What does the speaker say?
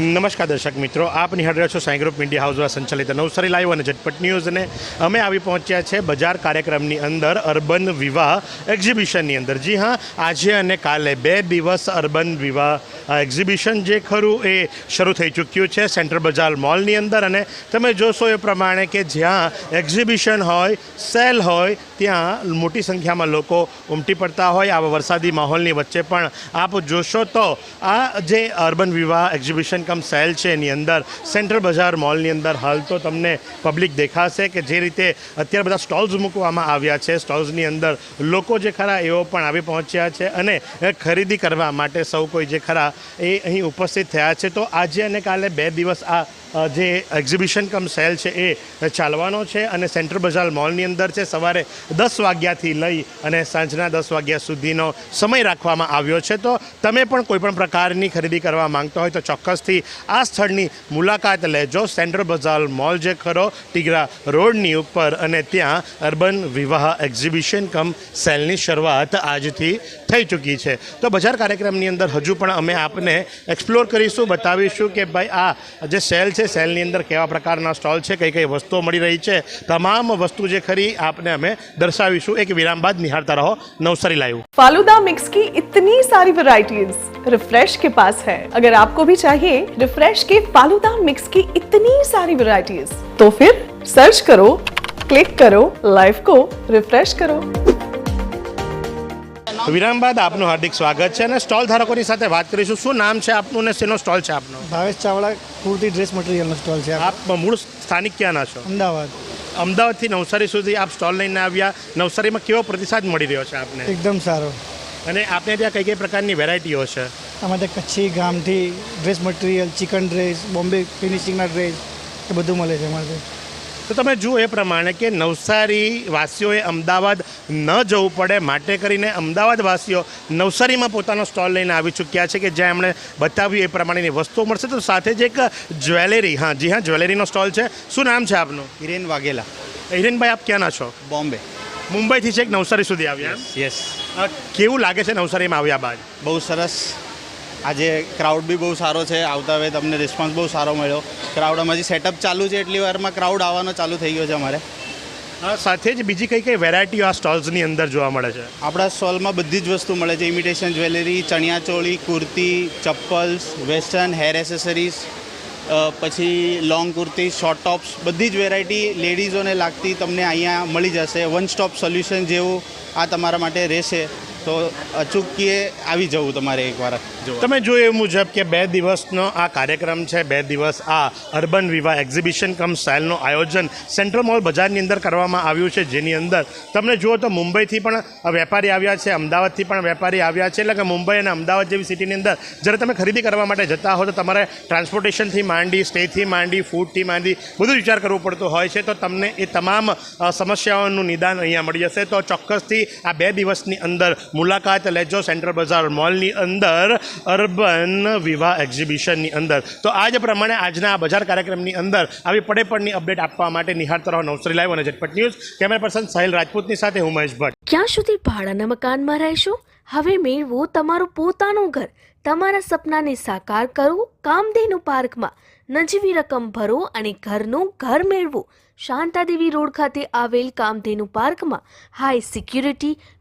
નમસ્કાર દર્શક મિત્રો, આપ નિહાળ રહ્યા છો સાંઈ ગ્રુપ ઇન્ડિયા હાઉસ દ્વારા સંચાલિત નવસારી લાઈવ અને ઝટપટ ન્યૂઝને. અમે આવી પહોંચ્યા છે બજાર કાર્યક્રમની અંદર અર્બન વિવાહ એક્ઝિબિશનની અંદર. જી હા, આજે અને કાલે બે દિવસ અર્બન વિવાહ એક્ઝિબિશન જે ખરું એ શરૂ થઈ ચૂક્યું છે સેન્ટ્રલ બજાર મોલની અંદર. અને તમે જોશો એ પ્રમાણે કે જ્યાં એક્ઝિબિશન હોય, સેલ હોય, ત્યાં મોટી સંખ્યામાં લોકો ઉમટી પડતા હોય. આવા વરસાદી માહોલની વચ્ચે પણ આપ જોશો તો આ જે અર્બન વિવાહ એક્ઝિબિશન કમ સેલ છે એની અંદર. સેન્ટ્રલ બજાર મોલની અંદર હાલ તો તમને પબ્લિક દેખાશે કે જે રીતે અત્યારે બધા સ્ટોલ્સ મૂકવામાં આવ્યા છે. સ્ટોલ્સની અંદર લોકો જે ખરા એઓ પણ આવી પહોંચ્યા છે અને ખરીદી કરવા માટે સૌ કોઈ જે ખરા એ અહીં ઉપસ્થિત થયા છે. તો આજે અને કાલે બે દિવસ આ જે એક્ઝિબિશન કમ સેલ છે એ ચાલવાનો છે અને સેન્ટ્રલ બજાર મોલની અંદર છે. સવારે દસ વાગ્યાથી લઈ અને સાંજના દસ વાગ્યા સુધીનો સમય રાખવામાં આવ્યો છે. તો તમે પણ કોઈપણ પ્રકારની ખરીદી કરવા માંગતા હોય તો ચોક્કસથી આ સ્થળની મુલાકાત લેજો સેન્ટ્રલ બજાર મોલ જે ખરો ટીગરા રોડની ઉપર અને ત્યાં અર્બન વિવાહ એક્ઝિબિશન કમ સેલની શરૂઆત આજથી થઈ ચૂકી છે તો બજાર કાર્યક્રમની અંદર હજુ પણ અમે આપને એક્સપ્લોર કરીશું બતાવીશું કે ભાઈ આ જે સેલ છે સેલની અંદર કેવા પ્રકારના સ્ટોલ છે કઈ કઈ વસ્તુઓ મળી રહી છે તમામ વસ્તુ જે ખરી આપને અમે દર્શાવીશું એક વિરામ બાદ નિહાળતા રહો નવસારી લાઈવ फालूदा मिक्स की इतनी सारी वैरायटीज रिफ्रेश के पास है अगर आपको भी चाहिए रिफ्रेश के फालूदा मिक्स की इतनी सारी वैरायटीज तो फिर सर्च करो क्लिक करो लाइफ को रिफ्रेश करो વિરામ બાદ આપનું હાર્દિક સ્વાગત છે અને સ્ટોલ ધારકોની સાથે વાત કરીશું શું નામ છે આપનું અને શેનો સ્ટોલ છે આપનો ભાવેશ ચાવડા કુર્તી ડ્રેસ મટીરિયલનો સ્ટોલ છે આપ મૂળ સ્થાનિક ક્યાંના છો અમદાવાદ અમદાવાદથી નવસારી સુધી આપ સ્ટોલ લઈને આવ્યા નવસારીમાં કેવો પ્રતિસાદ મળી રહ્યો છે આપને એકદમ સારો અને આપને ત્યાં કઈ કઈ પ્રકારની વેરાયટીઓ છે? અમારે કચ્છી ગામઠી dress material chikan dress Bombay ફિનિશિંગના dress એ બધું મળે છે અમારે તો તમે જુઓ એ પ્રમાણે કે નવસારી વાસીઓએ અમદાવાદ ન જવું પડે માટે કરીને અમદાવાદ વાસીઓ નવસારીમાં પોતાનો સ્ટોલ લઈને આવી ચૂક્યા છે કે જ્યાં એમણે બતાવ્યું એ પ્રમાણેની વસ્તુઓ મળશે. તો સાથે જ એક જ્વેલરી હા જી હા જ્વેલરીનો સ્ટોલ છે. શું નામ છે આપનું? હિરેન વાઘેલા. હિરેનભાઈ આપ ક્યાંના છો? બોમ્બે. મુંબઈથી છેક નવસારી સુધી આવ્યા યસ કેવું લાગે છે નવસારીમાં આવ્યા બાદ? બહુ સરસ. આજે ક્રાઉડ બી બહુ સારો છે. આવતા હવે તમને રિસ્પોન્સ બહુ સારો મળ્યો. ક્રાઉડ હજી સેટઅપ ચાલુ છે એટલી વારમાં ક્રાઉડ આવવાનો ચાલુ થઈ ગયો છે અમારે. સાથે જ બીજી કઈ કઈ વેરાયટીઓ આ સ્ટોલ્સની અંદર જોવા મળે છે? આપણા સ્ટોલમાં બધી જ વસ્તુ મળે છે. Imitation jewellery chaniya choli kurti chappals western hair accessories પછી લોંગ કુર્તી શોર્ટ ટોપ્સ બધી જ વેરાયટી લેડીઝોને લાગતી તમને અહીંયા મળી જશે. વન સ્ટોપ સોલ્યુશન જેવું આ તમારા માટે રહેશે. તો અચૂકીએ આવી જવું તમારે એકવાર તમે જોયું એ મુજબ કે બે દિવસનો આ કાર્યક્રમ છે, બે દિવસ આ અર્બન વિવાહ એક્ઝિબિશન કમ સ્ટાઇલનું આયોજન સેન્ટ્રલ મોલ બજારની અંદર કરવામાં આવ્યું છે, જેની અંદર તમને જુઓ તો મુંબઈથી પણ વેપારી આવ્યા છે, અમદાવાદથી પણ વેપારી આવ્યા છે, એટલે કે મુંબઈ અને અમદાવાદ જેવી સિટીની અંદર જ્યારે તમે ખરીદી કરવા માટે જતા હો તો તમારે ટ્રાન્સપોર્ટેશનથી માંડી, સ્ટેથી માંડી, ફૂડથી માંડી બધું વિચાર કરવું પડતો હોય છે, તો તમને એ તમામ સમસ્યાઓનું નિદાન અહીંયા મળી જશે. તો ચોક્કસથી આ બે દિવસની અંદર મુલાકાત લેજો સેન્ટ્રલ બજાર મોલની અંદર, અર્બન વિવાહ એક્ઝિબિશનની અંદર. તો આ જ પ્રમાણે આજના આ બજાર કાર્યક્રમની અંદર આવી પડે પડની અપડેટ આપવા માટે નિહાળતા રહો નવસરી લાઈવ અને Zatpat news. Camera person Sahil રાજપૂતની સાથે હું મહેશ ભટ્ટ. ક્યાં સુધી ભાડાના મકાનમાં રહેશો? હવે મેળવો તમારું પોતાનું ઘર. તમારા સપનાને સાકાર કરો, કામધેનુ પાર્કમાં. નજીવી રકમ ભરો અને ઘરનું ઘર મેળવો. શાંતાદેવી રોડ ખાતે આવેલ કામધેનુ પાર્કમાં high security